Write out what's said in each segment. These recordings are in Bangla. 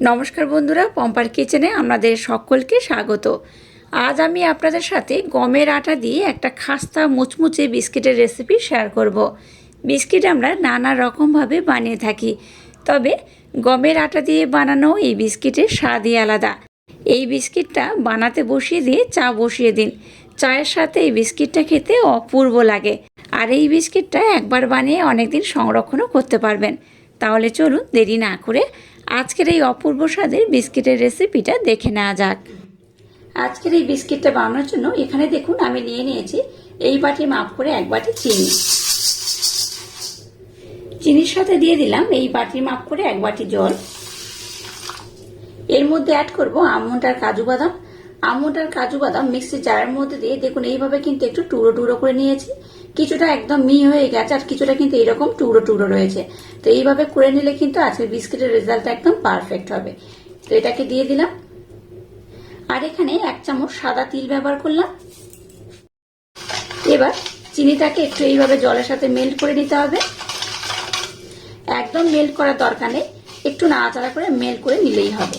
নমস্কার বন্ধুরা, পম্পার কিচেনে আপনাদের সকলকে স্বাগত। আজ আমি আপনাদের সাথে গমের আটা দিয়ে একটা খাস্তা মুচমুচে বিস্কিটের রেসিপি শেয়ার করব। বিস্কিট আমরা নানা রকমভাবে বানিয়ে থাকি, তবে গমের আটা দিয়ে বানানো এই বিস্কিটের স্বাদই আলাদা। এই বিস্কিটটা বানাতে বসিয়ে দিয়ে চা বসিয়ে দিন। চায়ের সাথে এই বিস্কিটটা খেতে অপূর্ব লাগে। আর এই বিস্কিটটা একবার বানিয়ে অনেকদিন সংরক্ষণও করতে পারবেন। তাহলে চলুন দেরি না করে আজকের এই অপূর্ব স্বাদের বিস্কিটের রেসিপিটা দেখে নেওয়া যাক। আজকের এই বিস্কিটটা বানানোর জন্য এখানে দেখুন, আমি নিয়ে নিয়েছি এই বাটি মাপ করে এক বাটি চিনি। চিনির সাথে দিয়ে দিলাম এই বাটির মাপ করে এক বাটি জল। এর মধ্যে অ্যাড করব আমন্ড আর কাজু বাদাম। আমন্ড আর কাজু বাদাম মিক্সির জারের মধ্যে দিয়ে দেখুন, এইভাবে কিন্তু একটু টুকরো টুকরো করে নিয়েছি। কিছুটা একদম মি হয়ে গেছে আর কিছুটা কিন্তু এরকম টুকরো টুকরো রয়েছে। তো এইভাবে করে নিলে কিন্তু আজকে বিস্কিটের রেজাল্ট একদম পারফেক্ট হবে। তো এটাকে দিয়ে দিলাম। আর এখানে এক চামচ সাদা তিল ব্যবহার করলাম। এবার চিনিটাকে একটু এইভাবে জলের সাথে মেল্ট করে নিতে হবে। একদম মেল্ট করার দরকার নেই। একটু নাড়াচাড়া করে মেল্ট করে নিলেই হবে।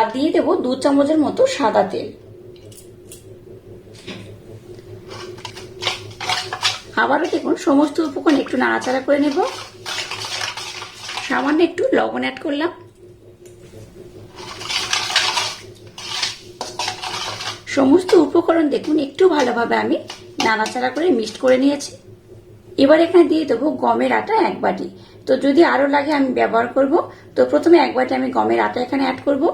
আর দিয়ে দেবো দু চামচের মতো সাদা তেল। আবারও দেখুন, সমস্ত উপকরণ একটু নাড়াচাড়া করে নেব। সামান্য একটু লবণ অ্যাড করলাম। সমস্ত উপকরণ দেখুন, একটু ভালোভাবে আমি নাড়াচাড়া করে মিক্সড করে নিয়েছি। এবার এখানে দিয়ে দেবো গমের আটা এক বাটি। তো যদি আরও লাগে, আমি ব্যবহার করব। তো প্রথমে এক বাটি আমি গমের আটা এখানে অ্যাড করব।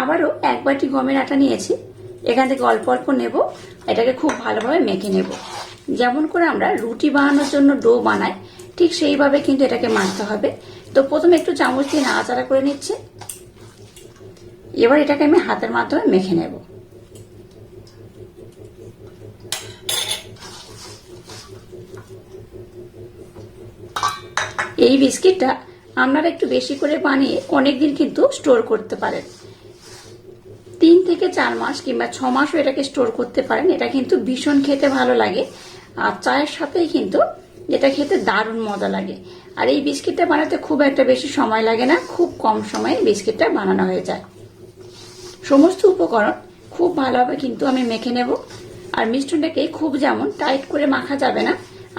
আবারও এক বাটি গমের আটা নিয়েছি। এখান থেকে অল্প অল্প নেব, এটাকে খুব ভালোভাবে মেখে নেব। যেমন করে আমরা রুটি বানানোর জন্য ডো বানাই, ঠিক সেইভাবে কিন্তু এটাকে মাখতে হবে। তো প্রথমে একটু চামচ দিয়ে নাড়াচাড়া করে নিচ্ছে। এবার এটাকে আমি হাতের মাধ্যমে মেখে নেব। এই বিস্কিটটা আপনারা একটু বেশি করে বানিয়ে অনেকদিন কিন্তু স্টোর করতে পারেন। থেকে চার মাস কিংবা ছ মাসও এটাকে স্টোর করতে পারেন। এটা কিন্তু ভীষণ খেতে ভালো লাগে। আর চায়ের সাথেই কিন্তু এটা খেতে দারুণ মজা লাগে। আর এই বিস্কিটটা বানাতে খুব একটা বেশি সময় লাগে না, খুব কম সময়ে বিস্কিটটা বানানো হয়ে যায়। সমস্ত উপকরণ খুব ভালোভাবে কিন্তু আমি মেখে নেব। আর মিষ্টনটাকে খুব যেমন টাইট করে মাখা যাবে না,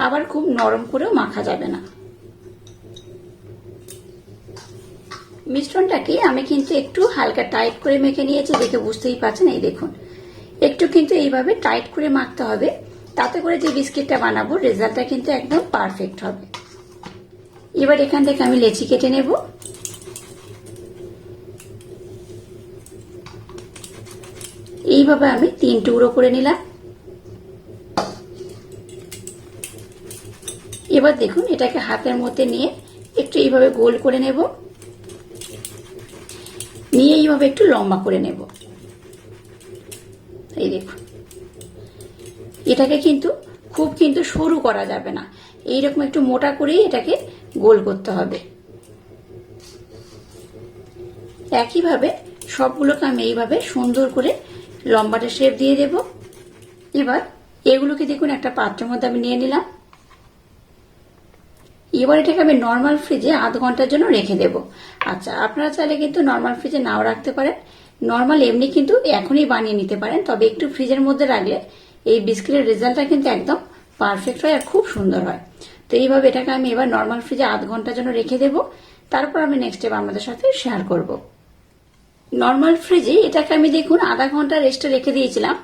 আবার খুব নরম করেও মাখা যাবে না। মিশ্রণটাকে আমি কিন্তু একটু হালকা টাইট করে মেখে নিয়েছি, দেখে বুঝতেই পারছেন, এই দেখুন। একটু কিন্তু এইভাবে টাইট করে মাখতে হবে, তাতে করে যে বিস্কিটটা বানাবো, রেজাল্টটা কিন্তু একদম পারফেক্ট হবে। এবার এখান থেকে আমি লেচি কেটে নেব। এইভাবে আমি তিন টুকরো করে নিলাম। এবার দেখুন, এটাকে হাতের মধ্যে নিয়ে একটু এইভাবে গোল করে নেব। নিয়ে এইভাবে একটু লম্বা করে নেব। এই দেখুন। এটাকে কিন্তু, খুব কিন্তু সরু করা যাবে না। এইরকম একটু মোটা করেই এটাকে গোল করতে হবে। একইভাবে সবগুলোকে আমি এইভাবে সুন্দর করে লম্বাটা শেপ দিয়ে দেব। এবার এগুলোকে দেখুন, একটা পাত্রের মধ্যে আমি নিয়ে নিলাম। এবার এটাকে আমি নর্মাল ফ্রিজে আধ ঘণ্টার জন্য রেখে দেব। আচ্ছা আপনারা চাইলে কিন্তু নর্মাল ফ্রিজে নাও রাখতে পারেন। নর্মাল এমনি কিন্তু এখনই বানিয়ে নিতে পারেন, তবে একটু ফ্রিজের মধ্যে রাখলে এই বিস্কিটের রেজাল্টটা কিন্তু একদম পারফেক্ট হয় আর খুব সুন্দর হয়। তো এইভাবে এটাকে আমি এবার নর্মাল ফ্রিজে আধ ঘণ্টার জন্য রেখে দেব। তারপর আমি নেক্সট স্টেপ আপনাদের সাথে শেয়ার করব। নর্মাল ফ্রিজে এটাকে আমি দেখুন, আধা ঘণ্টা রেস্টে রেখে দিয়েছিলাম।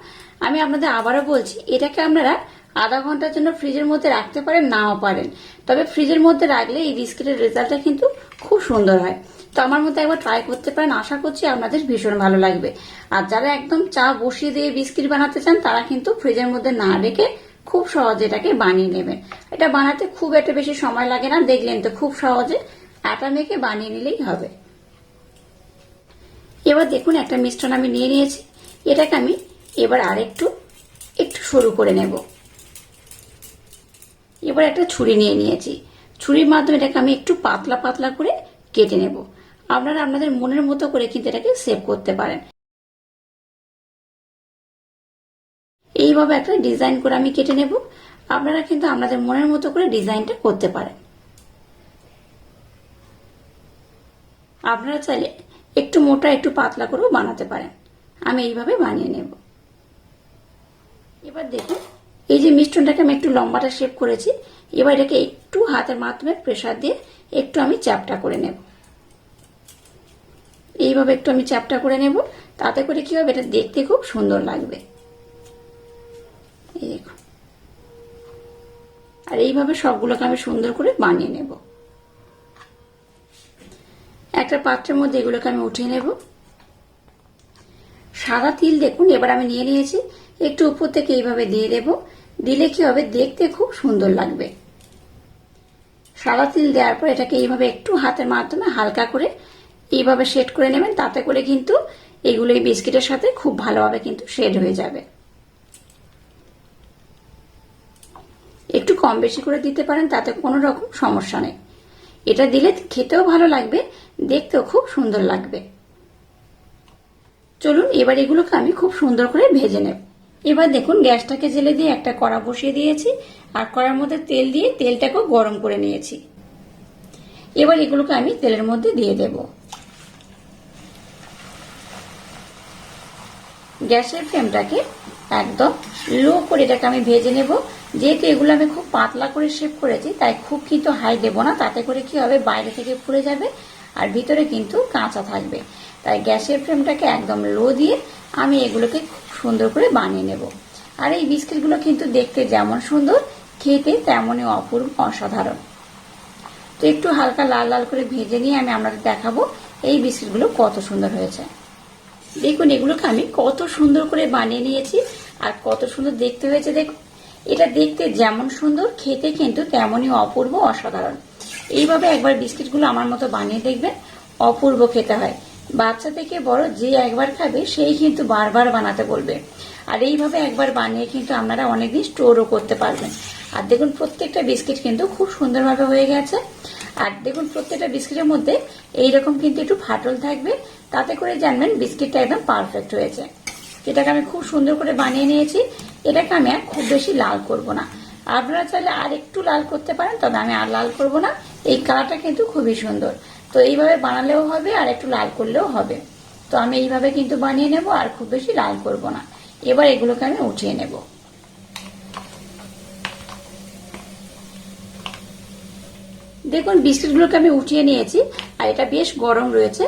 আমি আপনাদের আবারও বলছি, এটাকে আপনারা আধা ঘণ্টার জন্য ফ্রিজের মধ্যে রাখতে পারেন, নাও পারেন। তবে ফ্রিজের মধ্যে রাখলে এই বিস্কিটের রেজাল্টটা কিন্তু খুব সুন্দর হয়। তো আমার মধ্যে একবার ট্রাই করতে পারেন। আশা করছি আপনাদের ভীষণ ভালো লাগবে। আর যারা একদম চা বসিয়ে দিয়ে বিস্কিট বানাতে চান, তারা কিন্তু ফ্রিজের মধ্যে না রেখে খুব সহজে এটাকে বানিয়ে নেবেন। এটা বানাতে খুব একটা বেশি সময় লাগে না। দেখলেন তো খুব সহজে আটা মেখে বানিয়ে নিলেই হবে। এবার দেখুন, একটা মিশ্রণ আমি নিয়ে নিয়েছি। এটাকে আমি এবার আরেকটু, একটু সরু করে নেব। এবার একটা ছুরি নিয়ে নিয়েছি। ছুরির মাধ্যমে এটাকে আমি একটু পাতলা পাতলা করে কেটে নেব। আপনারা আপনাদের মনের মতো করে কিন্তু এটাকে সেভ করতে পারেন। এইভাবে একটা ডিজাইন করে আমি কেটে নেব। আপনারা কিন্তু আপনাদের মনের মতো করে ডিজাইনটা করতে পারেন। আপনারা চাইলে একটু মোটা, একটু পাতলা করেও বানাতে পারেন। আমি এইভাবে বানিয়ে নেব। এবার দেখুন এই যে মিষ্টনটাকে আমি একটু লম্বাটা শেপ করেছি, এবার এটাকে একটু হাতের মাধ্যমে প্রেশার দিয়ে একটু আমি চ্যাপটা করে নেব। এইভাবে একটু আমি চ্যাপটা করে নেব, তাতে করে কি হবে, এটা দেখতে খুব সুন্দর লাগবে। এই দেখুন আর এইভাবে সবগুলোকে আমি সুন্দর করে বানিয়ে নেব। একটা পাত্রের মধ্যে এগুলোকে আমি উঠিয়ে নেব। সাদা তিল দেখুন, এবার আমি নিয়ে নিয়েছি, একটু উপর থেকে এইভাবে দিয়ে দেব। দিলে কি হবে? দেখতে খুব সুন্দর লাগবে। সাদা তিল দেওয়ার পর এটাকে এইভাবে একটু হাতের মাধ্যমে হালকা করে এইভাবে সেট করে নেবেন। তাতে করে কিন্তু এগুলো এই বিস্কিটের সাথে খুব ভালোভাবে কিন্তু শেড হয়ে যাবে। একটু কম বেশি করে দিতে পারেন, তাতে কোনো রকম সমস্যা নেই। এটা দিলে খেতেও ভালো লাগবে, দেখতেও খুব সুন্দর লাগবে। চলুন, এবার এগুলোকে আমি খুব সুন্দর করে ভেজে নেব। এবার দেখুন গ্যাসটাকে জেলে দিয়ে একটা কড়া বসিয়ে দিয়েছি, আর কড়ার মধ্যে তেল দিয়ে তেলটাকেও গরম করে নিয়েছি। এবার এগুলোকে আমি তেলের মধ্যে দিয়ে দেব। গ্যাসের ফ্লেমটাকে একদম লো করে এটাকে আমি ভেজে নেব। যেহেতু এগুলো আমি খুব পাতলা করে শেপ করেছি, তাই খুব কিন্তু হাই দেবো না। তাতে করে কি হবে? বাইরে থেকে পুড়ে যাবে, আর ভিতরে কিন্তু কাঁচা থাকবে। তাই গ্যাসের ফ্লেমটাকে একদম লো দিয়ে আমি এগুলোকে সুন্দর করে বানিয়ে নেব। আর এই বিস্কিটগুলো কিন্তু দেখতে যেমন সুন্দর, খেতে তেমনই অপূর্ব অসাধারণ। তো একটু হালকা লাল লাল করে ভেজে নিয়ে আমি আপনাদের দেখাবো এই বিস্কিটগুলো কত সুন্দর হয়েছে। দেখুন, এগুলোকে আমি কত সুন্দর করে বানিয়ে নিয়েছি আর কত সুন্দর দেখতে হয়েছে দেখুন। এটা দেখতে যেমন সুন্দর, খেতে কিন্তু তেমনই অপূর্ব অসাধারণ। এইভাবে একবার বিস্কিটগুলো আমার মতো বানিয়ে দেখবেন, অপূর্ব খেতে হয়। বাচ্চা থেকে বড় যে একবার খাবে, সেই কিন্তু বারবার বানাতে বলবে। আর এইভাবে একবার বানিয়ে কিন্তু আপনারা অনেকদিন স্টোরও করতে পারবেন। আর দেখুন, প্রত্যেকটা বিস্কিট কিন্তু খুব সুন্দরভাবে হয়ে গেছে। আর দেখুন, প্রত্যেকটা বিস্কিটের মধ্যে এইরকম কিন্তু একটু ফাটল থাকবে। তাতে করে জানবেন বিস্কিটটা একদম পারফেক্ট হয়েছে। এটাকে আমি খুব সুন্দর করে বানিয়ে নিয়েছি। এটাকে আমি আর খুব বেশি লাল করব না। আপনারা চাইলে আর একটু লাল করতে পারেন, তবে আমি আর লাল করব না। এই কালারটা কিন্তু খুবই সুন্দর। তো এইভাবে বানালেও হবে আর একটু লাল করলেও হবে। তো আমি এইভাবে কিন্তু বানিয়ে নেব আর খুব বেশি লাল করব না। এবার এগুলোকে আমি উঠিয়ে নেব। দেখুন, বিস্কিটগুলোকে আমি উঠিয়ে নিয়েছি আর এটা বেশ গরম রয়েছে।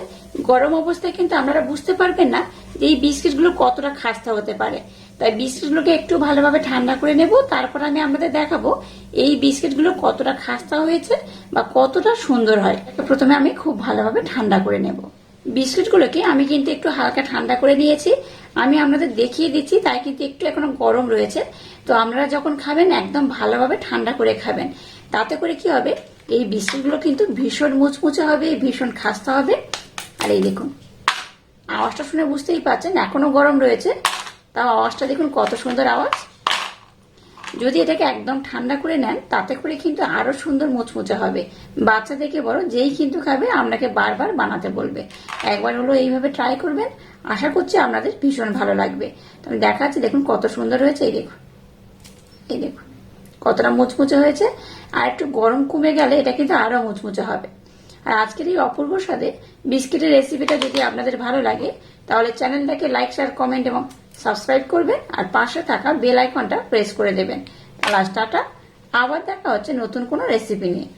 গরম অবস্থায় কিন্তু আপনারা বুঝতে পারবেন না যে এই বিস্কিটগুলো কতটা খাস্তা হতে পারে? তাই বিস্কিটগুলোকে একটু ভালোভাবে ঠান্ডা করে নেব। তারপর আমি আপনাদের দেখাবো এই বিস্কিটগুলো কতটা খাস্তা হয়েছে বা কতটা সুন্দর হয়। প্রথমে আমি খুব ভালোভাবে ঠান্ডা করে নেব। বিস্কিটগুলোকে আমি কিন্তু একটু হালকা ঠান্ডা করে নিয়েছি। আমি আপনাদের দেখিয়ে দিচ্ছি, তাই কিন্তু একটু এখনও গরম রয়েছে। তো আপনারা যখন খাবেন, একদম ভালোভাবে ঠান্ডা করে খাবেন। তাতে করে কি হবে? এই বিস্কিটগুলো কিন্তু ভীষণ মুচমুচে হবে, ভীষণ খাস্তা হবে। আর এই দেখুন। আওয়াজটা শুনে বুঝতেই পারছেন, এখনও গরম রয়েছে। তাও আওয়াজটা দেখুন কত সুন্দর আওয়াজ। যদি এটাকে একদম ঠান্ডা করে নেন, তাতে করে কিন্তু আরও সুন্দর মুচমুচে হবে। বাচ্চা থেকে বড় যেই কিন্তু খাবে, আপনাকে বারবার বানাতে বলবে। একবার হলো এইভাবে ট্রাই করবেন, আশা করছি আপনাদের ভীষণ ভালো লাগবে। তো আমি দেখাচ্ছি, দেখুন কত সুন্দর হয়েছে, এই দেখুন। এই দেখুন, কতটা মুচমুচে হয়েছে। আর একটু গরম কমে গেলে এটা কিন্তু আরও মুচমুচে হবে। আর আজকের এই অপূর্ব স্বাদে বিস্কিটের রেসিপিটা যদি আপনাদের ভালো লাগে, তাহলে চ্যানেলটাকে লাইক শেয়ার কমেন্ট এবং সাবস্ক্রাইব করবেন আর পাশে থাকা বেল আইকনটা প্রেস করে দেবেন। লাস্ট টাটা, আবার দেখা হচ্ছে নতুন কোনো রেসিপি নিয়ে।